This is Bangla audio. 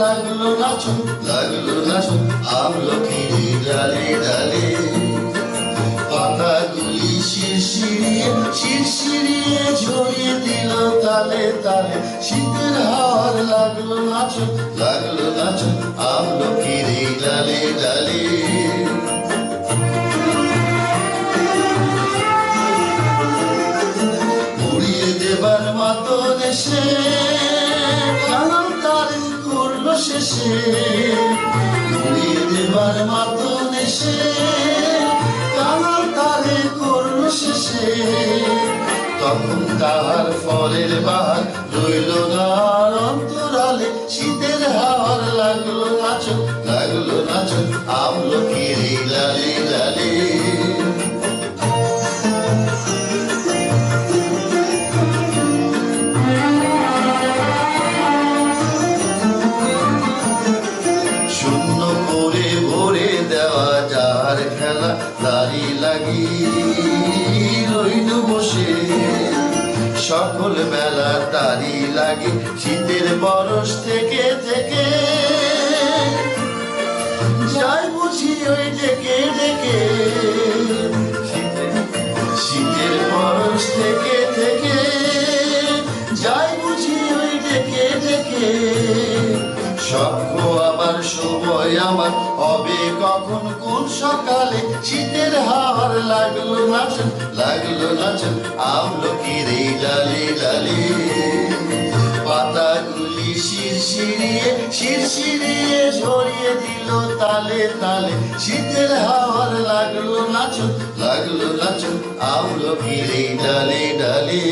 লাগল নাচন লাগল নাচন আমলকিরি ডালে ডালে। পাতাগুলি শিরশিরিয়ে শিরশিরিয়ে ঝরিয়ে দিল তালে তালে। শীতের হাওয়ার লাগল নাচন লাগল নাচন আমলকিরি ডালে ডালে। এসে কালাম তার করল শেষে। উড়িয়ে দেবার মতন এসে কালাম তারে করল শেষে। তখন তাহার ফলের বাহার রইল না অন্তরালে শীতের হাওয়ার লাগল নাচন লাগল নাচন আমলো যার খেলা দাড়ি লাগি রইল বসে। সকল বেলা তারি লাগে শীতের বরস থেকে থেকে। যাই বুঝি ওই ডেকে ডেকে, শীতের বরস থেকে থেকে। যাই বুঝি ওই ডেকে ডেকে। স্বপ্ন আমার সময় আমার। হবে কখন কোন সকালে? শীতের হাওয়ার লাগল নাচন লাগল নাচন আমলো কিরে ডালে ডালে। পাতাগুলি শিরশিরিয়ে শিরশিরিয়ে ঝরিয়ে দিল তালে তালে। শীতের হাওয়ার লাগল নাচন লাগল নাচন আমলো কিরে ডালে ডালে।